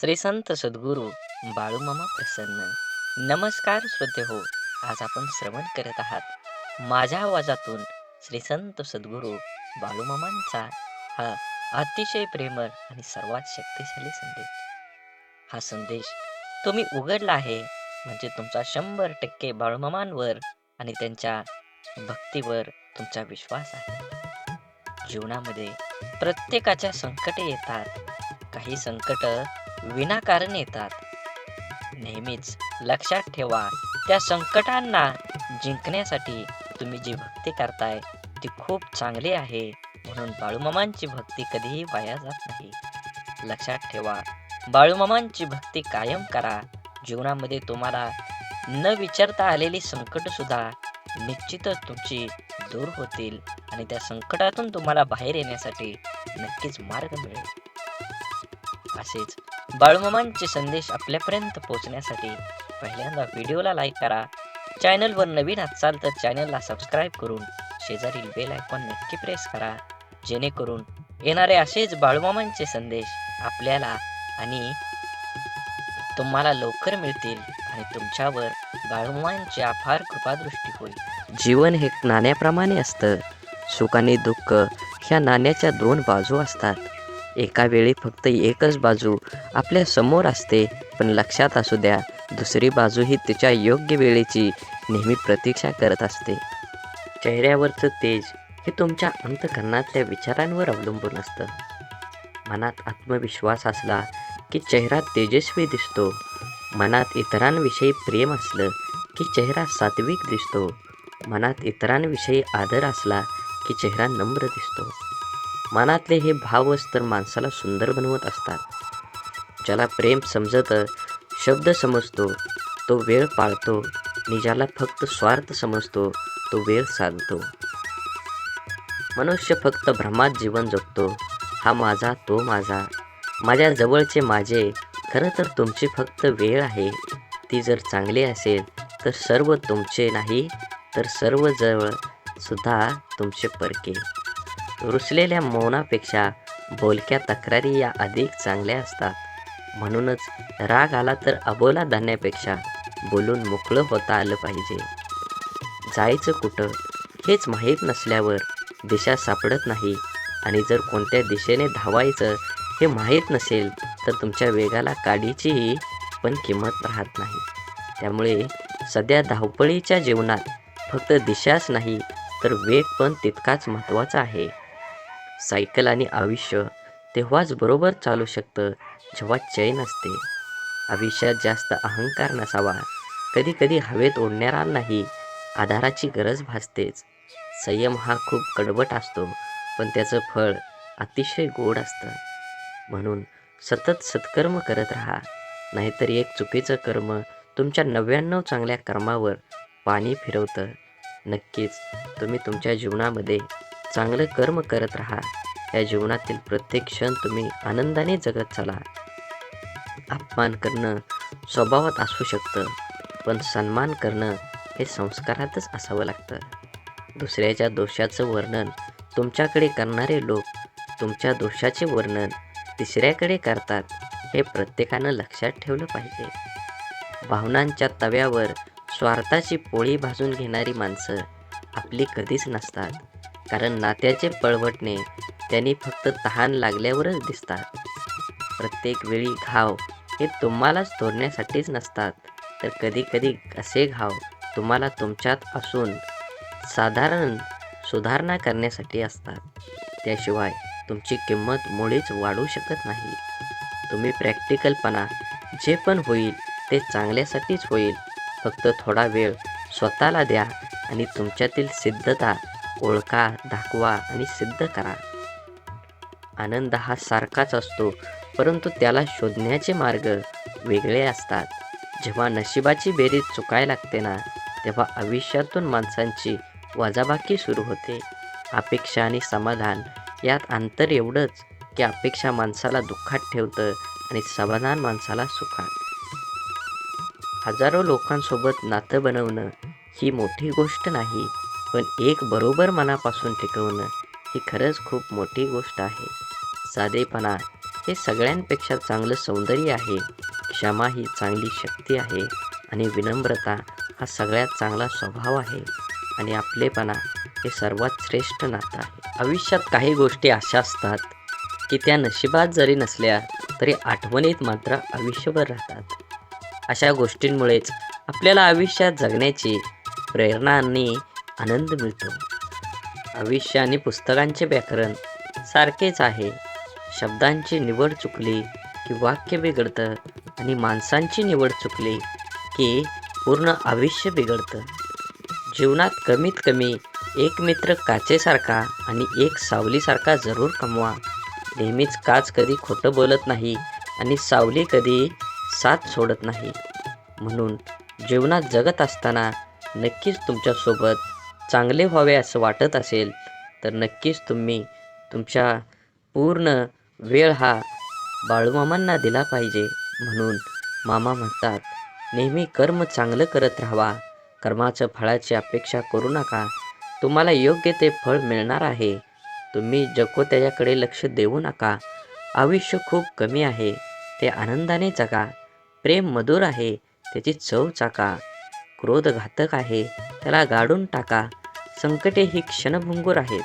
श्री संत सद्गुरू बाळूमामा प्रसन्न. नमस्कार श्रोते हो आज आपण श्रवण करत आहात. माझ्या आवाजातून श्री संत सद्गुरू बाळूमामांचा हा अतिशय प्रेमळ आणि सर्वात शक्तिशाली संदेश. हा संदेश तुम्ही उघडला आहे म्हणजे तुमचा शंभर टक्के बाळूमामांवर आणि त्यांच्या भक्तीवर तुमचा विश्वास आहे. जीवनामध्ये प्रत्येकाच्या संकटे येतात. काही संकट विनाकारण येतात. नेहमीच लक्षात ठेवा त्या संकटांना जिंकण्यासाठी तुम्ही जी भक्ती करताय ती खूप चांगली आहे. म्हणून बाळूमामांची भक्ती कधीही वाया जात नाही. लक्षात ठेवा बाळूमामांची भक्ती कायम करा. जीवनामध्ये तुम्हाला न विचारता आलेली संकट सुद्धा निश्चितच तुमची दूर होतील आणि त्या संकटातून तुम्हाला बाहेर येण्यासाठी नक्कीच मार्ग मिळेल. असेच बाळूमामांचे संदेश आपल्यापर्यंत पोहोचण्यासाठी पहिल्यांदा व्हिडिओला लाईक करा. चॅनलवर नवीन असाल तर चॅनलला सबस्क्राईब करून शेजारील बेल आयकॉन नक्की प्रेस करा. जेणेकरून येणारे असेच बाळूमामांचे संदेश आपल्याला आणि तुम्हाला लवकर मिळतील आणि तुमच्यावर बाळूमामांची अफार कृपादृष्टी होईल. जीवन हे नाण्याप्रमाणे असतं. सुख आणि दुःख ह्या नाण्याच्या दोन बाजू असतात. एका वेळी फक्त एकच बाजू आपल्यासमोर असते पण लक्षात असू द्या दुसरी बाजू ही तिच्या योग्य वेळेची नेहमी प्रतीक्षा करत असते. चेहऱ्यावरचं तेज हे तुमच्या अंतकरणातल्या विचारांवर अवलंबून असतं. मनात आत्मविश्वास असला की चेहरा तेजस्वी दिसतो. मनात इतरांविषयी प्रेम असलं की चेहरा सात्विक दिसतो. मनात इतरांविषयी आदर असला की चेहरा नम्र दिसतो. मनातले हे भावच तर माणसाला सुंदर बनवत असतात. ज्याला प्रेम समजतं शब्द समजतो तो वेळ पाळतो आणि ज्याला फक्त स्वार्थ समजतो तो वेळ साधतो. मनुष्य फक्त भ्रमात जीवन जगतो. हा माझा तो माझा. माझ्या जवळचे माझे. खरं तर तुमची फक्त वेळ आहे. ती जर चांगली असेल तर सर्व तुमचे नाही तर सर्व जवळ सुद्धा तुमचे परके. रुसलेल्या मौनापेक्षा बोलक्या तक्रारी या अधिक चांगल्या असतात. म्हणूनच राग आला तर अबोला धान्यापेक्षा बोलून मोकळं होता आलं पाहिजे. जायचं कुठं हेच माहीत नसल्यावर दिशा सापडत नाही आणि जर कोणत्या दिशेने धावायचं हे माहीत नसेल तर तुमच्या वेगाला काडीचीही पण किंमत राहत नाही. त्यामुळे सध्या धावपळीच्या जीवनात फक्त दिशाच नाही तर वेग पण तितकाच महत्त्वाचा आहे. सायकल आणि आयुष्य तेव्हाच बरोबर चालू शकतं जेव्हा चैन असते. आयुष्यात जास्त अहंकार नसावा. कधी कधी हवेत ओढणारा नाही आधाराची गरज भासतेच. संयम हा खूप कडवट असतो पण त्याचं फळ अतिशय गोड असतं. म्हणून सतत सत्कर्म करत राहा. नाहीतर एक चुकीचं कर्म तुमच्या नव्याण्णव चांगल्या कर्मावर पाणी फिरवतं. नक्कीच तुम्ही तुमच्या जीवनामध्ये चांगलं कर्म करत राहा. या जीवनातील प्रत्येक क्षण तुम्ही आनंदाने जगत चला. अपमान करणं स्वभावात असू शकतं पण सन्मान करणं हे संस्कारातच असावं लागतं. दुसऱ्याच्या दोषाचं वर्णन तुमच्याकडे करणारे लोक तुमच्या दोषाचे वर्णन तिसऱ्याकडे करतात हे प्रत्येकानं लक्षात ठेवलं पाहिजे. भावनांच्या तव्यावर स्वार्थाची पोळी भाजून घेणारी माणसं आपली कधीच नसतात. कारण नात्याचे पळवटणे त्यांनी फक्त तहान लागल्यावरच दिसतात. प्रत्येक वेळी घाव हे तुम्हालाच तोडण्यासाठीच नसतात. तर कधी कधी असे घाव तुम्हाला तुमच्यात असून साधारण सुधारणा करण्यासाठी असतात. त्याशिवाय तुमची किंमत मुळीच वाढू शकत नाही. तुम्ही प्रॅक्टिकलपणा जे पण होईल ते चांगल्यासाठीच होईल. फक्त थोडा वेळ स्वतःला द्या आणि तुमच्यातील सिद्धता ओळखा दाखवा आणि सिद्ध करा. आनंद हा सारखाच असतो परंतु त्याला शोधण्याचे मार्ग वेगळे असतात. जेव्हा नशिबाची बेरीज चुकायला लागते ना तेव्हा आयुष्यातून माणसांची वजाबाकी सुरू होते. अपेक्षा आणि समाधान यात अंतर एवढंच की अपेक्षा माणसाला दुःखात ठेवतं आणि समाधान माणसाला सुखात. हजारो लोकांसोबत नातं बनवणं ही मोठी गोष्ट नाही पण एक बरोबर मनापासून टिकवणं ही खरंच खूप मोठी गोष्ट आहे. साधेपणा हे सगळ्यांपेक्षा चांगलं सौंदर्य आहे. क्षमा ही चांगली शक्ती आहे आणि विनम्रता हा सगळ्यात चांगला स्वभाव आहे. आणि आपलेपणा हे सर्वात श्रेष्ठ नातं आहे. आयुष्यात काही गोष्टी अशा असतात की त्या नशिबात जरी नसल्या तरी आठवणीत मात्र आयुष्यभर राहतात. अशा गोष्टींमुळेच आपल्याला आयुष्यात जगण्याची प्रेरणा आणि आनंद मिळतो. आयुष्य आणि पुस्तकांचे व्याकरण सारखेच आहे. शब्दांची निवड चुकली की वाक्य बिघडतं आणि माणसांची निवड चुकली की पूर्ण आयुष्य बिघडतं. जीवनात कमीत कमी एक मित्र काचेसारखा आणि एक सावलीसारखा जरूर कमवा. नेहमीच काच कधी खोटं बोलत नाही आणि सावली कधी साथ सोडत नाही. म्हणून जीवनात जगत असताना नक्कीच तुमच्यासोबत चांगले व्हावे असं वाटत असेल तर नक्कीच तुम्ही तुमच्या पूर्ण वेळ हा बाळूमामांना दिला पाहिजे म्हणून मामा म्हणतात नेहमी कर्म चांगलं करत राहावा. कर्माचं फळाची अपेक्षा करू नका. तुम्हाला योग्य ते फळ मिळणार आहे. तुम्ही जगो त्याच्याकडे लक्ष देऊ नका. आयुष्य खूप कमी आहे. ते आनंदाने जगा. प्रेम मधुर आहे. त्याची चव चाका. क्रोध घातक आहे त्याला गाडून टाका. संकटे ही क्षणभंगूर आहेत.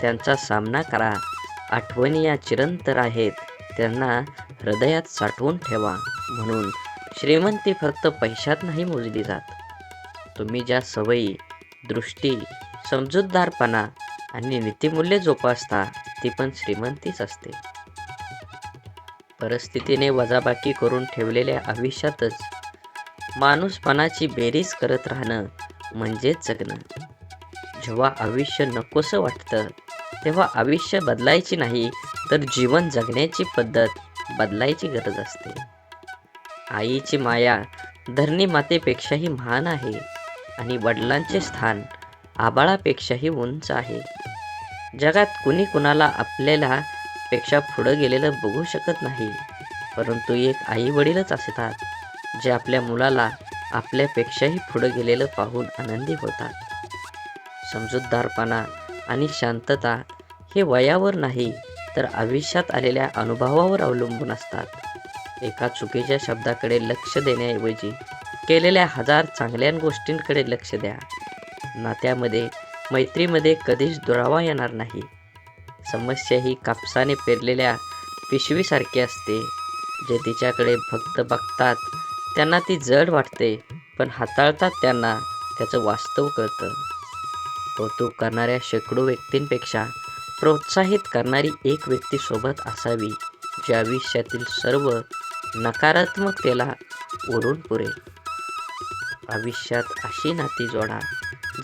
त्यांचा सामना करा. आठवणी या चिरंतर आहेत. त्यांना हृदयात साठवून ठेवा. म्हणून श्रीमंती फक्त पैशात नाही मोजली जात. तुम्ही ज्या सवयी दृष्टी समजूतदारपणा आणि नीतिमूल्य जोपासता ती पण श्रीमंतीच असते. परिस्थितीने वजाबाकी करून ठेवलेल्या आयुष्यातच माणूसपणाची बेरीज करत राहणं म्हणजेच जगणं. जेव्हा आयुष्य नकोसं वाटतं तेव्हा आयुष्य बदलायची नाही तर जीवन जगण्याची पद्धत बदलायची गरज असते. आईची माया धरणी मातेपेक्षाही महान आहे आणि वडिलांचे स्थान आबाळापेक्षाही उंच आहे. जगात कुणी कुणाला आपल्याला पेक्षा पुढं गेलेलं बघू शकत नाही परंतु एक आई वडीलच असतात. जे आपल्या मुलाला आपल्यापेक्षाही पुढं गेलेलं पाहून आनंदी होतात. समजूतदारपणा आणि शांतता हे वयावर नाही तर आयुष्यात आलेल्या अनुभवावर अवलंबून असतात. एका चुकीच्या शब्दाकडे लक्ष देण्याऐवजी केलेल्या हजार चांगल्या गोष्टींकडे लक्ष द्या. नात्यामध्ये मैत्रीमध्ये कधीच दुरावा येणार नाही. समस्या ही कापसाने पेरलेल्या पिशवीसारखी असते जे तिच्याकडे फक्त बघतात त्यांना ती जड वाटते पण हाताळतात त्यांना त्याचं वास्तव कळतं. कौतुक करणाऱ्या शेकडो व्यक्तींपेक्षा प्रोत्साहित करणारी एक व्यक्ती सोबत असावी जी आयुष्यातील सर्व नकारात्मकतेला ओढून पुरेल आयुष्यात अशी नाती जोडा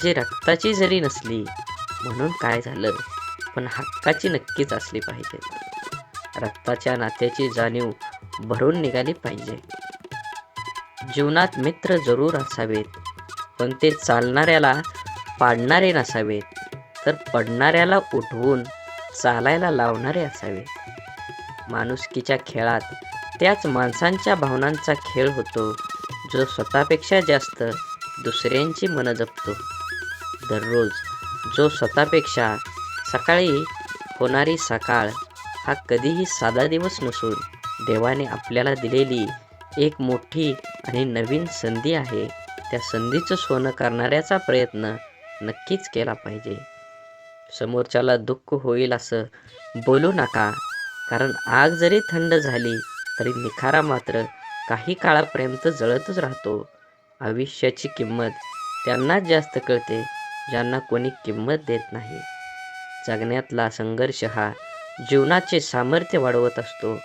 जे रक्ताची जरी नसली म्हणून काय झालं? पण हक्काची नक्कीच असली पाहिजे. रक्ताच्या नात्याची जाणीव भरून निघाली पाहिजे. जीवनात मित्र जरूर असावेत. पण ते चालणाऱ्याला पाडणारे नसावेत. तर पडणाऱ्याला उठवून चालायला लावणारे असावे. माणुसकीच्या खेळात त्याच माणसांच्या भावनांचा खेळ होतो जो स्वतःपेक्षा जास्त दुसऱ्यांची मनं जपतो. दररोज जो स्वतःपेक्षा सकाळी होणारी सकाळ हा कधीही साधा दिवस नसून देवाने आपल्याला दिलेली एक मोठी आणि नवीन संधी आहे. त्या संधीचं सोनं करणाऱ्याचा प्रयत्न नक्कीच केला पाहिजे. समोरच्याला दुःख होईल असं बोलू नका. कारण आग जरी थंड झाली तरी निखारा मात्र काही काळापर्यंत जळतच राहतो. आयुष्याची किंमत त्यांनाच जास्त कळते ज्यांना कोणी किंमत देत नाही. जगण्यातला संघर्ष हा जीवनाचे सामर्थ्य वाढवत असतो.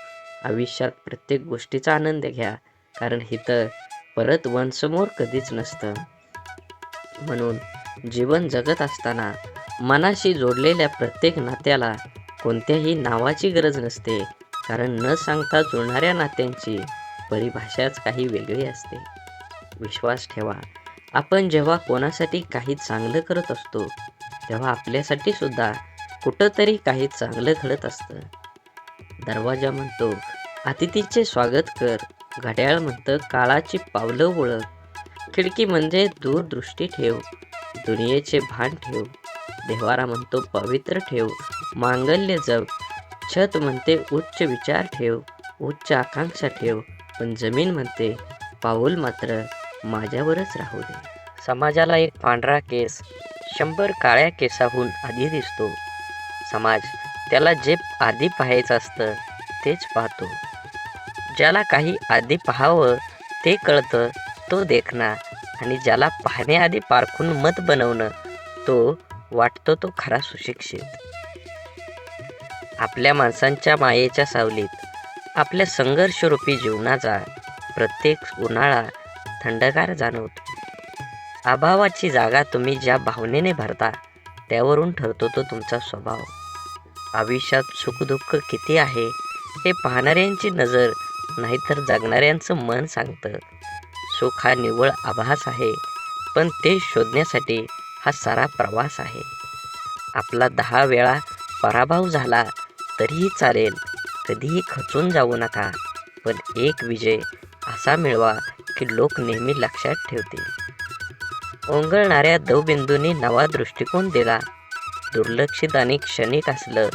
आयुष्यात प्रत्येक गोष्टीचा आनंद घ्या. कारण इथं परत वनसमोर कधीच नसतं. म्हणून जीवन जगत असताना मनाशी जोडलेल्या प्रत्येक नात्याला कोणत्याही नावाची गरज नसते. कारण न सांगता जुळणाऱ्या नात्यांची परिभाषाच काही वेगळी असते. विश्वास ठेवा. आपण जेव्हा कोणासाठी काही चांगलं करत असतो तेव्हा आपल्यासाठी सुद्धा कुठंतरी काही चांगलं घडत असतं. दरवाजा म्हणतो अतिथीचे स्वागत कर. घड्याळ म्हणतं काळाची पावलं ओळख खिडकी म्हणजे दूरदृष्टी ठेव दुनियेचे भान ठेव. देवारा म्हणतो पवित्र ठेव. मांगल्य जप छत म्हणते उच्च विचार ठेव. उच्च आकांक्षा ठेव पण जमीन म्हणते पाऊल मात्र माझ्यावरच राहू दे. समाजाला एक पांढरा केस शंभर काळ्या केसाहून आधी दिसतो. समाज त्याला जे आधी पाहायचं असतं तेच पाहतो. ज्याला काही आधी पाहावं ते कळतं तो देखना आणि ज्याला पाहण्याआधी पारखून मत बनवणं तो वाटतो तो खरा सुशिक्षित. आपल्या माणसांच्या मायेच्या सावलीत आपल्या संघर्षरूपी जीवनाचा प्रत्येक उन्हाळा थंडगार जाणवतो. अभावाची जागा तुम्ही ज्या भावनेने भरता त्यावरून ठरतो तो तुमचा स्वभाव. आयुष्यात सुखदुःख किती आहे हे पाहणाऱ्यांची नजर नाहीतर जगणाऱ्यांचं मन सांगतं. सुख हा निव्वळ आभास आहे पण ते शोधण्यासाठी हा सारा प्रवास आहे. आपला दहा वेळा पराभव झाला तरीही चालेल कधीही खचून जाऊ नका पण एक विजय असा मिळवा की लोक नेहमी लक्षात ठेवतील. ओंगळणाऱ्या दवबिंदूंनी नवा दृष्टिकोन दिला दुर्लक्षित आणि क्षणिक असलं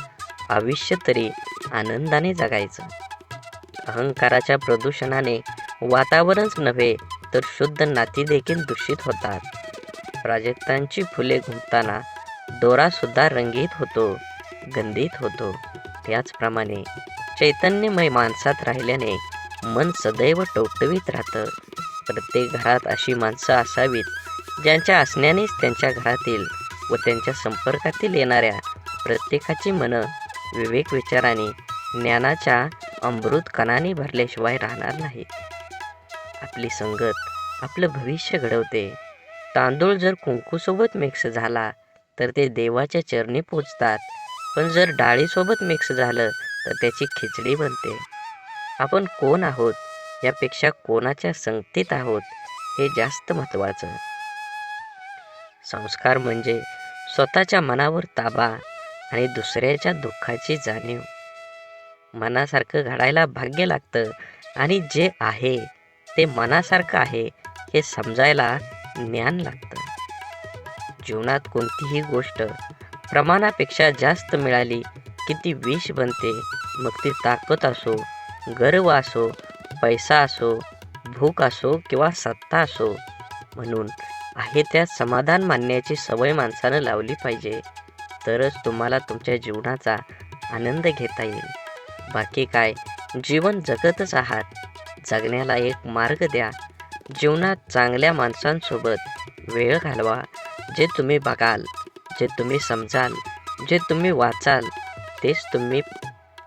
आयुष्य तरी आनंदाने जगायचं. अहंकाराच्या प्रदूषणाने वातावरणच नव्हे तर शुद्ध नाती देखील दूषित होतात. प्राजक्तांची फुले घुमताना दोरासुद्धा रंगीत होतो गंधित होतो. त्याचप्रमाणे चैतन्यमय माणसात राहिल्याने मन सदैव टवटवीत राहतं. प्रत्येक घरात अशी माणसं असावीत ज्यांच्या असण्यानेच त्यांच्या घरातील व त्यांच्या संपर्कातील येणाऱ्या प्रत्येकाची मनं विवेक विचाराने ज्ञानाच्या अमृत कणाने भरल्याशिवाय राहणार नाही आपली संगत आपलं भविष्य घडवते. तांदूळ जर कुंकूसोबत मिक्स झाला तर ते देवाच्या चरणी पोचतात. पण जर डाळीसोबत मिक्स झालं तर त्याची खिचडी बनते. आपण कोण आहोत? यापेक्षा कोणाच्या संगतीत आहोत? हे जास्त महत्त्वाचं. संस्कार म्हणजे स्वतःच्या मनावर ताबा आणि दुसऱ्याच्या दुःखाची जाणीव. मनासारखं घडायला भाग्य लागतं आणि जे आहे ते मनासारखं आहे हे समजायला ज्ञान लागतं. जीवनात कोणतीही गोष्ट प्रमाणापेक्षा जास्त मिळाली की ती विष बनते मग ती ताकद असो गर्व असो पैसा असो भूक असो किंवा सत्ता असो. म्हणून आहे त्यात समाधान मानण्याची सवय माणसानं लावली पाहिजे. तरच तुम्हाला तुमच्या जीवनाचा आनंद घेता येईल. बाकी काय? जीवन जगतच आहात. जगण्याला एक मार्ग द्या. जीवनात चांगल्या माणसांसोबत वेळ घालवा. जे तुम्ही बघाल जे तुम्ही समजाल जे तुम्ही वाचाल तेच तुम्ही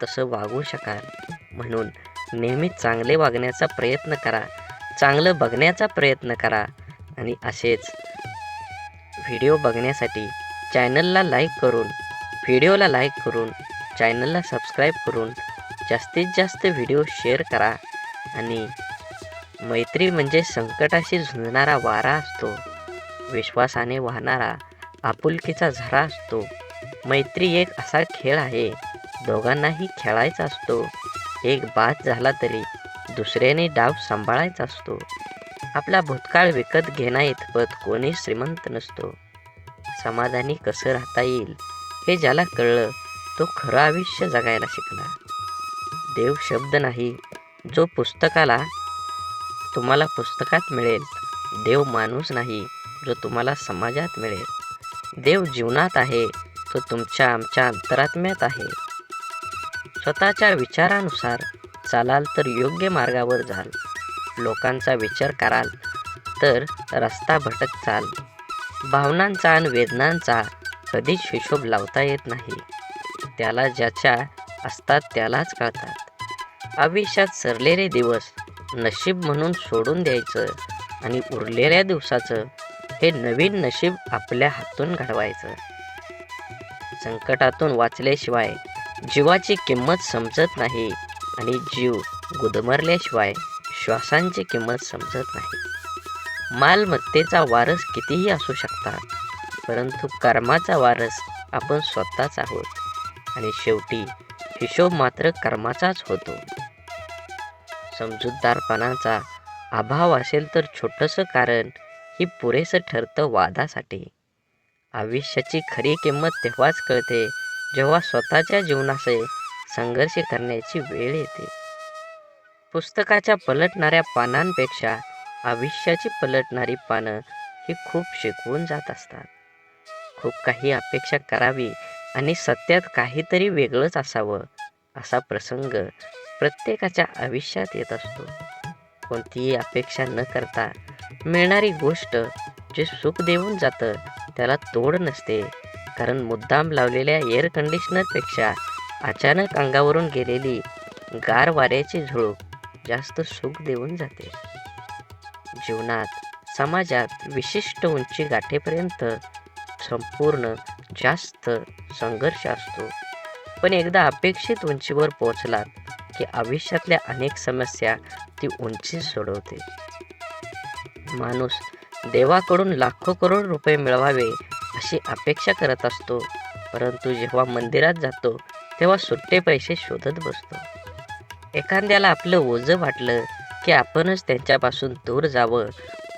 तसं वागू शकाल. म्हणून नेहमी चांगले वागण्याचा प्रयत्न करा. चांगलं बघण्याचा प्रयत्न करा. आणि असेच. व्हिडिओ बघण्यासाठी चॅनलला लाईक करून व्हिडिओला लाईक करून चॅनलला सबस्क्राईब करून जास्तीत जास्त व्हिडिओ शेअर करा आणि मैत्री म्हणजे संकटाशी झुंजणारा वारा असतो. विश्वासाने वाहणारा आपुलकीचा झरा असतो. मैत्री एक असा खेळ आहे दोघांनाही खेळायचा असतो. एक बाद झाला तरी दुसऱ्याने डाव सांभाळायचा असतो. आपला भूतकाळ विकत घेण्या इतपत कोणी श्रीमंत नसतो. समाधानी कसं राहता येईल हे ज्याला कळलं तो खरं आयुष्य जगायला शिकला. देव शब्द नाही जो पुस्तकाला तुम्हाला पुस्तकात मिळेल. देव माणूस नाही जो तुम्हाला समाजात मिळेल. देव जीवनात आहे तो तुमच्या आमच्या अंतरात्म्यात आहे. स्वतःच्या विचारानुसार चालाल तर योग्य मार्गावर जाल. लोकांचा विचार कराल तर रस्ता भटक चाल. भावनांचा आणि वेदनांचा कधीच हिशोब लावता येत नाही. त्याला ज्याच्या असतात त्यालाच कळतात. आयुष्यात सरलेले दिवस नशीब म्हणून सोडून द्यायचं आणि उरलेल्या दिवसाचं हे नवीन नशीब आपल्या हातून घडवायचं. संकटातून वाचल्याशिवाय जीवाची किंमत समजत नाही आणि जीव गुदमरल्याशिवाय श्वासांची किंमत समजत नाही. मालमत्तेचा वारस कितीही असू शकतात परंतु कर्माचा वारस आपण स्वतःच आहोत आणि शेवटी हिशोब मात्र कर्माचाच होतो. समजूतदारपणाचा अभाव असेल तर छोटंसं कारण ही पुरेसं ठरतं वादासाठी. आयुष्याची खरी किंमत तेव्हाच कळते जेव्हा स्वतःच्या जीवनाचे संघर्ष करण्याची वेळ येते. पुस्तकाच्या पलटणाऱ्या पानांपेक्षा आयुष्याची पलटणारी पानं ही खूप शिकवून जात असतात. खूप काही अपेक्षा करावी आणि सत्यात काहीतरी वेगळंच असावं असा प्रसंग प्रत्येकाच्या आयुष्यात येत असतो. कोणतीही अपेक्षा न करता मिळणारी गोष्ट जे सुख देऊन जातं त्याला तोड नसते. कारण मुद्दाम लावलेल्या एअर कंडिशनरपेक्षा अचानक अंगावरून गेलेली गार वाऱ्याची झुळूक जास्त सुख देऊन जाते. जीवनात समाजात विशिष्ट उंची गाठेपर्यंत संपूर्ण जास्त संघर्ष असतो. पण एकदा अपेक्षित उंचीवर पोहोचलात की आयुष्यातल्या अनेक समस्या ती उंची सोडवते. माणूस देवाकडून लाखो करोड रुपये मिळवावे अशी अपेक्षा करत असतो परंतु जेव्हा मंदिरात जातो तेव्हा सुट्टे पैसे शोधत बसतो. एखाद्याला आपलं ओझं वाटलं की आपणच त्यांच्यापासून दूर जावं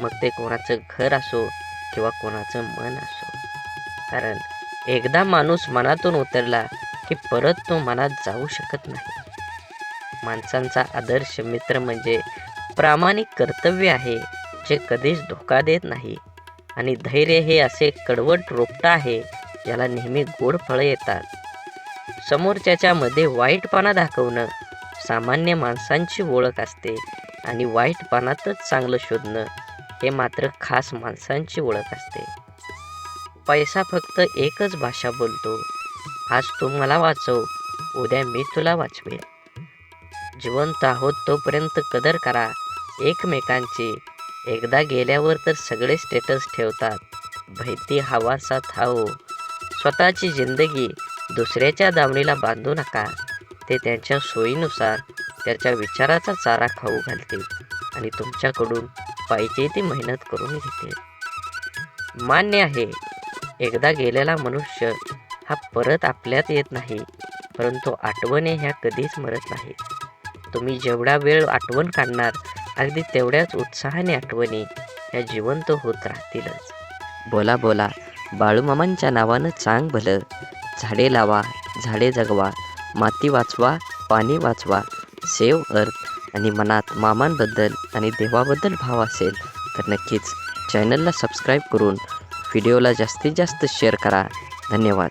मग ते कोणाचं घर असो किंवा कोणाचं मन असो. कारण एकदा माणूस मनातून उतरला की परत तो मनात जाऊ शकत नाही. माणसांचा आदर्श मित्र म्हणजे प्रामाणिक कर्तव्य आहे जे कधीच धोका देत नाही. आणि धैर्य हे असे कडवट रोपटं आहे ज्याला नेहमी गोड फळं येतात. समोरच्याच्यामध्ये वाईटपणा दाखवणं सामान्य माणसांची ओळख असते आणि वाईटपणातच चांगलं शोधणं हे मात्र खास माणसांची ओळख असते. पैसा फक्त एकच भाषा बोलतो. आज तू मला वाचव उद्या मी तुला वाचवेन. जिवंत आहोत तोपर्यंत कदर करा एकमेकांची. एकदा गेल्यावर तर सगळे स्टेटस ठेवतात. भैती हवासा थाओ स्वतःची जिंदगी दुसऱ्याच्या दावणीला बांधू नका. ते त्यांच्या सोयीनुसार त्याच्या विचाराचा चारा खाऊ घालतील आणि तुमच्याकडून पाहिजे ती मेहनत करून घेतील. मान्य आहे एकदा गेलेला मनुष्य हा परत आपल्यात येत नाही परंतु आठवणे ह्या कधीच मरत नाही तुम्ही जेवढा वेळ आठवण काढणार अगदी तेवढ्याच उत्साहाने आठवणी ह्या जिवंत होत राहतीलच. बोला बोला बाळूमामांच्या नावानं चांग भलं. झाडे लावा झाडे जगवा माती वाचवा पाणी वाचवा सेव अर्थ आणि मनात मामांबद्दल आणि देवाबद्दल भाव असेल तर नक्कीच चॅनलला सबस्क्राईब करून व्हिडिओला जास्तीत जास्त शेअर करा. धन्यवाद.